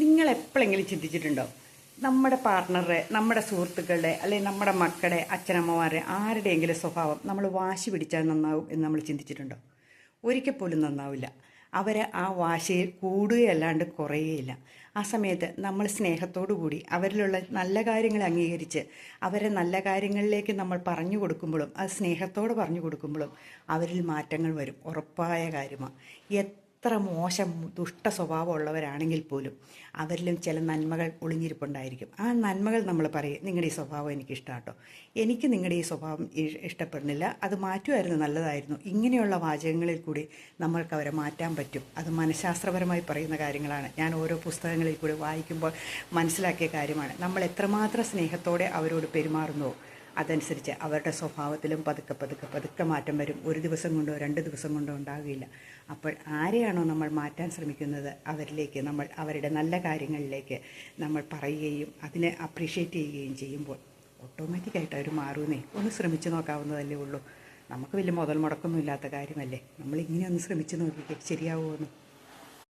നിങ്ങൾ എപ്പോഴെങ്കിലും ചിന്തിച്ചിട്ടുണ്ടോ? നമ്മുടെ പാർട്ണറെ നമ്മുടെ സുഹൃത്തുക്കളുടെ അല്ലെങ്കിൽ നമ്മുടെ മക്കളുടെ അച്ഛനമ്മമാരുടെ ആരുടെയെങ്കിലും സ്വഭാവം നമ്മൾ വാശി പിടിച്ചാൽ നന്നാവും എന്ന് നമ്മൾ ചിന്തിച്ചിട്ടുണ്ടോ? ഒരിക്കൽ പോലും നന്നാവില്ല. അവർ ആ വാശിയിൽ കൂടുകയല്ലാണ്ട് കുറയുകയില്ല. ആ സമയത്ത് നമ്മൾ സ്നേഹത്തോടു കൂടി അവരിലുള്ള നല്ല കാര്യങ്ങൾ അംഗീകരിച്ച് അവരെ നല്ല കാര്യങ്ങളിലേക്ക് നമ്മൾ പറഞ്ഞു കൊടുക്കുമ്പോഴും അത് സ്നേഹത്തോട് പറഞ്ഞു കൊടുക്കുമ്പോഴും അവരിൽ മാറ്റങ്ങൾ വരും. ഉറപ്പായ കാര്യമാണ്. എത്ര മോശം ദുഷ്ട സ്വഭാവമുള്ളവരാണെങ്കിൽ പോലും അവരിലും ചില നന്മകൾ ഒളിഞ്ഞിരിപ്പുണ്ടായിരിക്കും. ആ നന്മകൾ നമ്മൾ പറയും നിങ്ങളുടെ ഈ സ്വഭാവം എനിക്ക് ഇഷ്ടമാട്ടോ എനിക്ക് നിങ്ങളുടെ ഈ സ്വഭാവം ഇഷ്ടപ്പെടുന്നില്ല. അത് മാറ്റുമായിരുന്നു നല്ലതായിരുന്നു. ഇങ്ങനെയുള്ള വാചകങ്ങളിൽ കൂടി നമ്മൾക്ക് അവരെ മാറ്റാൻ പറ്റും. അത് മനഃശാസ്ത്രപരമായി പറയുന്ന കാര്യങ്ങളാണ്. ഞാൻ ഓരോ പുസ്തകങ്ങളിൽ കൂടി വായിക്കുമ്പോൾ മനസ്സിലാക്കിയ കാര്യമാണ്. നമ്മൾ എത്രമാത്രം സ്നേഹത്തോടെ അവരോട് പെരുമാറുന്നുവോ അതനുസരിച്ച് അവരുടെ സ്വഭാവത്തിലും പതുക്കെ പതുക്കെ പതുക്കെ മാറ്റം വരും. ഒരു ദിവസം കൊണ്ടോ രണ്ട് ദിവസം കൊണ്ടോ ഉണ്ടാകില്ല. അപ്പോൾ ആരെയാണോ നമ്മൾ മാറ്റാൻ ശ്രമിക്കുന്നത്? അവരിലേക്ക് നമ്മൾ അവരുടെ നല്ല കാര്യങ്ങളിലേക്ക് നമ്മൾ പറയുകയും അതിനെ അപ്രീഷിയേറ്റ് ചെയ്യുകയും ചെയ്യുമ്പോൾ ഓട്ടോമാറ്റിക്കായിട്ട് അവർ മാറുമെന്നേ ഒന്ന് ശ്രമിച്ചു നോക്കാവുന്നതല്ലേ ഉള്ളൂ. നമുക്ക് വലിയ മുതൽ മുടക്കൊന്നും ഇല്ലാത്ത കാര്യമല്ലേ? നമ്മൾ ഇങ്ങനെ ഒന്ന് ശ്രമിച്ചു നോക്കിക്കേ ശരിയാവുമോ എന്ന്.